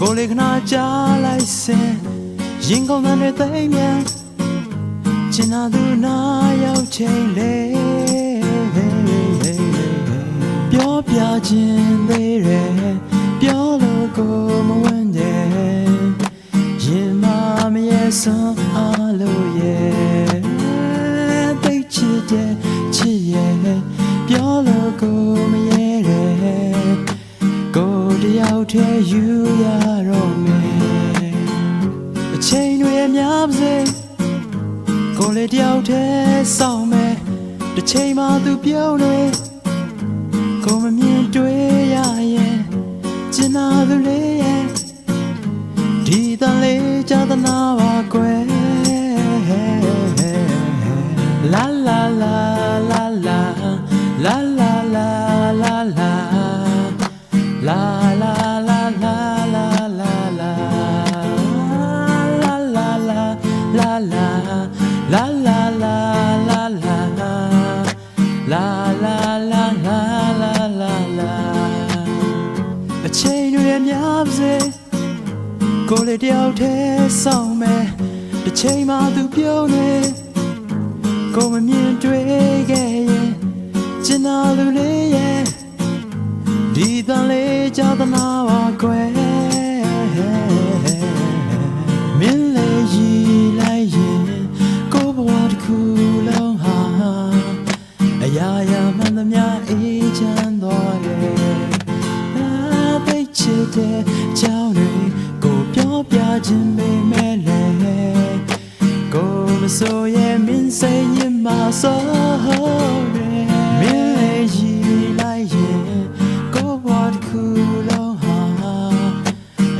ကိုယ်လေးခဏကြားလိုက်စင်ရင်ကုန်တဲ့သိမ်းမြန်ချင်သာသူနာရောက်ချိန်လေးပြောပြခြင်းသေးတယ်ပြောလို့ကိုမဝင်တယ်ရင်မမရဲ့ဆုံးအားလို့ရဲ့သိတ်ချစ်တဲ့ချစ်ရဲ့ပြောလို့ကိုမရဲတယ်ကို တယောက်တည်းယူရတော့မယ်အချိန်တွေများပါစေကိုလေတယောက်တည်းစောင့်မယ်တစ်ချိန်မှသူပြုံးနေကိုမမြင်တွေ့ရရဲ့ကျင်နာသူလေးရဲ့ဒီတန်လေးကြသနာပါကွယ် La la la la la la la la la la la la la la la la la la အချိန်တွေများပါစေကိုယ်လေးတယောက်တည်းစောင့်မယ်တစ်ချိန်မှသူပြုံးနေကိုယ်မမြင်တွေ့ခဲ့ရင်ကျင်နာလူလေးရဲ့ဒီတန်လေးကြာသနာပါကွ သိချစ်တဲ့ကြောင်းတွေကိုပြောပြခြင်းပေမဲ့လေကိုမဆိုရဲ့မင်းစိတ်ညစ်မှာဆိုရဲမင်းလေးရည်လိုက်ရင်ကိုဘဝတစ်ခုလုံးဟာ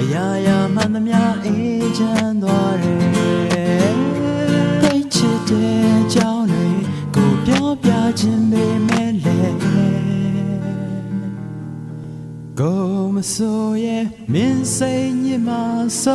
အရာရာမှန်သမျှအေးချမ်းသွားတယ်သိချစ်တဲ့ကြောင်းတွေကိုပြောပြခြင်းပေမဲ့ Como soy, me enseñe más.